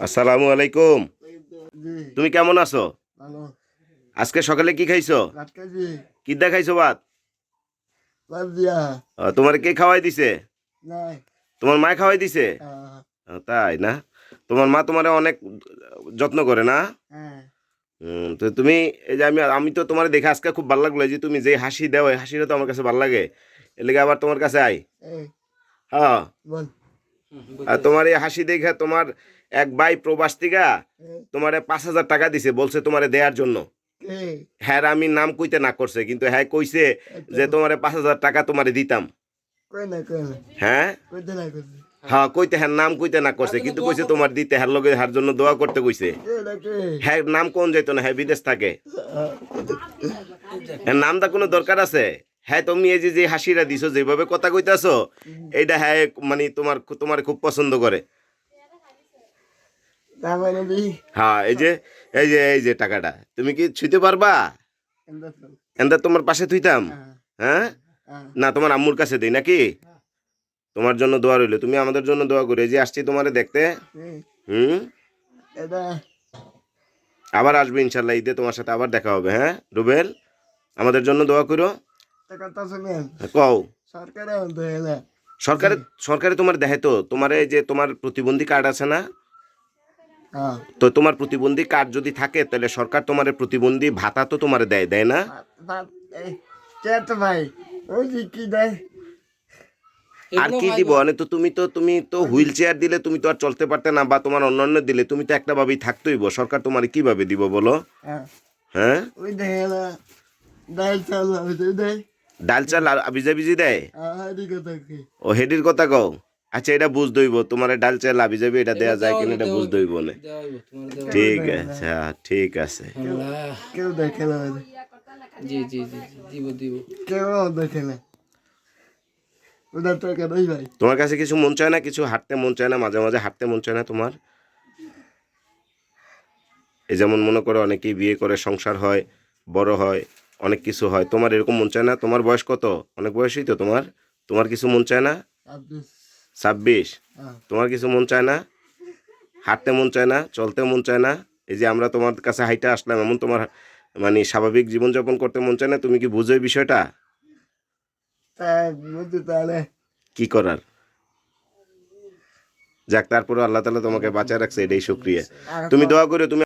আসসালামু আলাইকুম। তুমি কেমন আছো? আজকে সকালে কি খাইছো? কি দা খাইছো ভাত? তোমার কে খাওয়াই দিছে? তোমার মা খাওয়াই দিছে? তাই না? তোমার মা তোমার অনেক যত্ন করে না? হ্যাঁ। তো তুমি এই যে আমি আমি তো তোমার দেখে আজকে খুব ভালো লাগল যে তুমি যে হাসি দাও হাসিটা তো আমার কাছে ভালো লাগে। এর লেগে আবার তোমার কাছে আই হ্যাঁ। আর তোমার এই হাসি দেখে তোমার এক ভাই প্রবাস থেকে তোমারে পাঁচ হাজার টাকা দিছে বলছে তোমারে দেওয়ার জন্য। হ্যাঁ আমি নাম কইতে না করছে কিন্তু হ্যাঁ কইছে যে তোমারে পাঁচ হাজার টাকা তোমারে দিতাম। কই না কই না। হ্যাঁ? হ্যাঁ কইতে হ্যাঁ নাম কইতে না করছে কিন্তু কইছে তোমার দিতে হ্যার লগে হ্যার জন্য দোয়া করতে কইছে। হ্যাঁ নাম কোন যাইতো না হ্যাঁ বিদেশ থাকে। হ্যাঁ নামটা কোনো দরকার আছে? হ্যাঁ তুমি এই যে যে হাসিটা দিছো যেভাবে কথা কইতাছো এটা হ্যাঁ মানে তোমার তোমার খুব পছন্দ করে। মানে হ্যাঁ এই যে এই যে এই যে টাকাটা তুমি কি ছুঁতে পারবা? এন্দা তোমার পাশে থুইতাম? হ্যাঁ? হ্যাঁ হ্যাঁ না তোমার আম্মুর কাছে দেই নাকি? তোমার জন্য দোয়া রইল তুমি আমাদের জন্য দোয়া করে। যে আসছি তোমারে দেখতে। হুম? আবার আসবে ইনশাল্লাহ ঈদে তোমার সাথে আবার দেখা হবে হ্যাঁ? রুবেল আমাদের জন্য দোয়া করো। কথা শুনেন কও সরকারে সরকারে সরকারে তোমার দেখে তো তোমার এই যে তোমার প্রতিবন্ধী কার্ড আছে না তো তোমার প্রতিবন্ধী কার্ড যদি থাকে তাহলে সরকার তোমার প্রতিবন্ধী ভাতা তো তোমার দেয় দেয় না ভাই ওই যে কি দেয় আর কি দিব মানে তো তুমি তো তুমি তো হুইল চেয়ার দিলে তুমি তো আর চলতে পারতে না বা তোমার অন্যান্য দিলে তুমি তো একটা ভাবেই থাকতেইব সরকার তোমার কীভাবে দিব বলো হ্যাঁ হ্যাঁ ওই চাল দেয় ডাল চাল আর ভিজা ভিজি দেয়? ও হেডির কথা কও। আচ্ছা এটা বুঝ দইব তোমার ডাল চাল আবি যাবি এটা দেয়া যায় কিনা এটা বুঝ দইব না। ঠিক আছে ঠিক আছে। কেউ দেখে না জি জি জি দিব দিব। কেউ দেখে না তোমার কাছে কিছু মন চায় না? কিছু হাঁটতে মন চায় না? মাঝে মাঝে হাঁটতে মন চায় না তোমার? এই যেমন মনে করো অনেকেই বিয়ে করে সংসার হয় বড় হয় অনেক কিছু হয়। তোমার এরকম মন চায় না? তোমার বয়স কত? অনেক বয়সই তো তোমার। তোমার কিছু মন চায় না? ছাব্বিশ। হ্যাঁ। তোমার কিছু মন চায় না? হাঁটতে মন চায় না? চলতে মন চায় না? এই যে আমরা তোমার কাছে হাইটে আসলাম এমন তোমার মানে স্বাভাবিক জীবনযাপন করতে মন চায় না? তুমি কি বুঝো বিষয়টা? তাহলে। কি করার? যাক তারপরে আল্লাহ তালা তোমাকে বাঁচায় রাখছে এটাই শুক্রিয়া। তুমি দোয়া করো তুমি